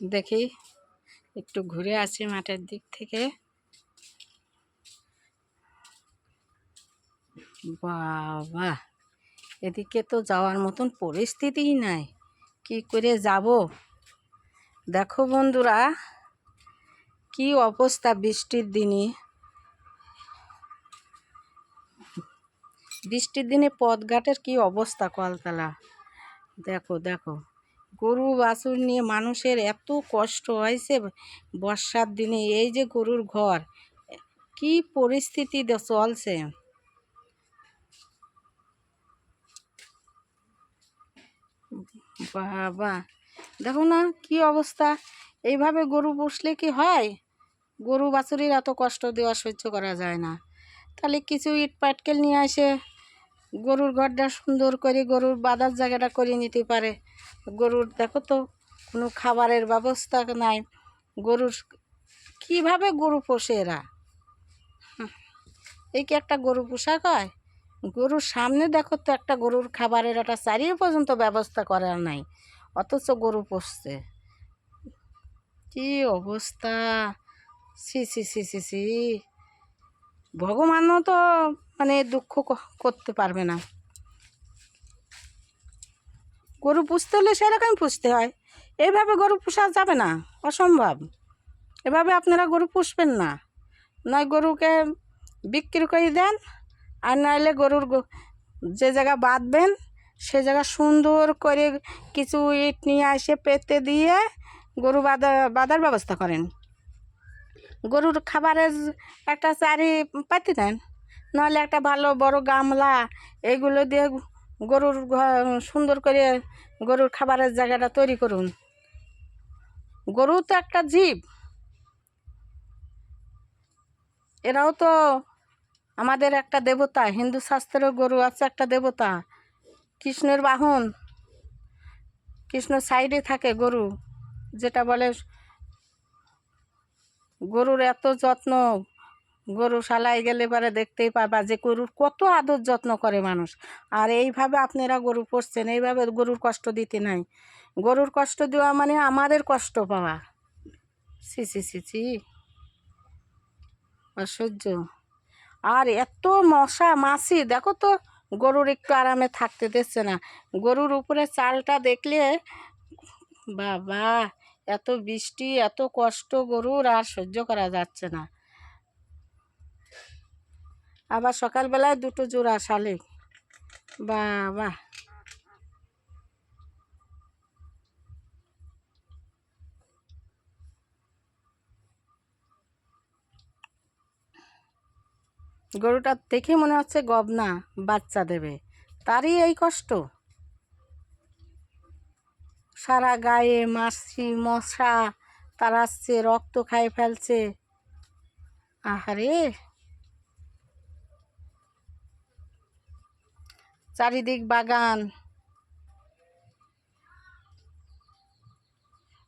দেখি, একটু ঘুরে আসি মাঠের দিক থেকে। বাবা, এদিকে তো যাওয়ার মতন পরিস্থিতিই নাই। কি করে যাব? দেখো বন্ধুরা, কি অবস্থা বৃষ্টির দিনে। বৃষ্টির দিনে পথঘাটের কি অবস্থা কলতলা দেখো দেখো। গরু বাছুর নিয়ে মানুষের এত কষ্ট হয়েছে বর্ষার দিনে, এই যে গরুর ঘর, কি পরিস্থিতি চলছে? বাবা, দেখো না কি অবস্থা, এইভাবে গরু পুষলে কি হয়? গরু বাছুরির এত কষ্ট দেওয়া সহ্য করা যায় না। তাহলে কিছু ইট পাটকেল নিয়ে আসে। গরুর ঘরটা সুন্দর করে গরুর বাঁধার জায়গাটা করে নিতে পারে। গরুর দেখো তো, কোনো খাবারের ব্যবস্থা নাই। গরুর কীভাবে গরু পোষে এরা? এই কি একটা গরু পোশাক হয়? গরুর সামনে দেখো তো, একটা গরুর খাবারের একটা চারিয়ে পর্যন্ত ব্যবস্থা করার নাই, অথচ গরু পোষছে। কি অবস্থা? সি সি সি সি সি ভগবানও তো মানে দুঃখ করতে পারবে না। গরু পুষতে হলে সেরকম পুষতে হয়। এইভাবে গরু পোষা যাবে না, অসম্ভব। এভাবে আপনারা গরু পুষবেন না। নয় গরুকে বিক্রি করে দেন, আর নাহলে গরুর যে জায়গা বাঁধবেন, সে জায়গা সুন্দর করে কিছু ইট নিয়ে এসে পেতে দিয়ে গরু বাঁধা বাঁধার ব্যবস্থা করেন। গরুর খাবারের একটা চারি পাতি দেন। নাহলে একটা ভালো বড় গামলা এইগুলো দিয়ে গরুর সুন্দর করে গরুর খাবারের জায়গাটা তৈরি করুন। গরু তো একটা জীব। এরাও তো আমাদের একটা দেবতা, হিন্দু শাস্ত্রের গরু আছে একটা দেবতা। কৃষ্ণের বাহন কৃষ্ণ সাইডে থাকে গরু, যেটা বলে গরুর এত যত্ন, গরু শালায় গেলে পরে দেখতেই পারবা যে গরুর কত আদর যত্ন করে মানুষ। আর এইভাবে আপনারা গরু পুষছেন, এইভাবে গরুর কষ্ট দিতে নাই। গরুর কষ্ট দেওয়া মানে আমাদের কষ্ট পাওয়া। সি সি সি সি অসহ্য। আর এত মশা মাছি, দেখো তো গরুর একটু আরামে থাকতে দিচ্ছে না। গরুর উপরে চালটা দেখলে বাবা এত বৃষ্টি, এত কষ্ট গরুর আর সহ্য করা যাচ্ছে না। আবার সকালবেলায় দুটো জোড়া শালিক। বাবা। গরুটা দেখে মনে হচ্ছে গবনা বাচ্চা দেবে। তারই এই কষ্ট। সারা গায়ে মাছি, মশা তাড়াচ্ছে রক্ত খাই ফেলছে। আহারে! চারিদিক বাগান।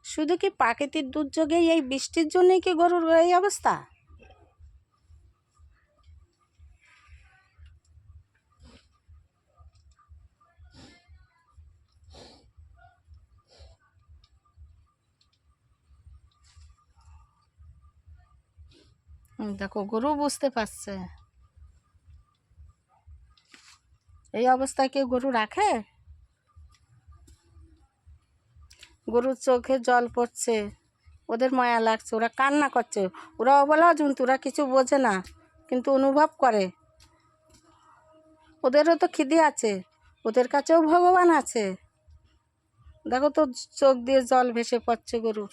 শুধু কি প্রাকৃতিক দুর্যোগেই এই বৃষ্টির জন্যই কি গরুর এই অবস্থা? দেখো গরু বুঝতে পারছে। এই অবস্থায় কেউ গরু রাখে? গরুর চোখে জল পড়ছে, ওদের মায়া লাগছে, ওরা কান্না করছে। ওরা অবলা জন্তু, ওরা কিছু বোঝে না, কিন্তু অনুভব করে। ওদেরও তো খিদে আছে, ওদের কাছেও ভগবান আছে। দেখো তো, চোখ দিয়ে জল ভেসে পড়ছে গরুর।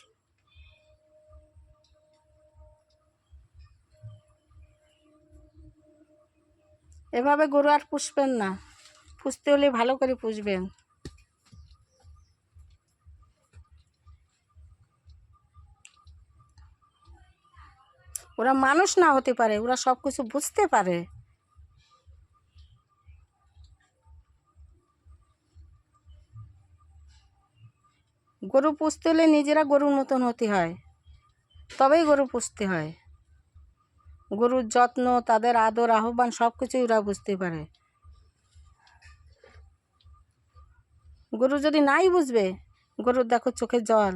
এভাবে গরু আর পুষবেন না। পুষতে হলে ভালো করে পুষবেন। ওরা মানুষ না হতে পারে, ওরা সব কিছু বুঝতে পারে। গরু পুষতে হলে নিজেরা গরুর মতন হতে হয়, তবেই গরু পুষতে হয়। গরুর যত্ন, তাদের আদর, আহ্বান সব কিছুই ওরা বুঝতে পারে। গরু যদি নাই বুঝবে গরুর দেখো চোখে জল।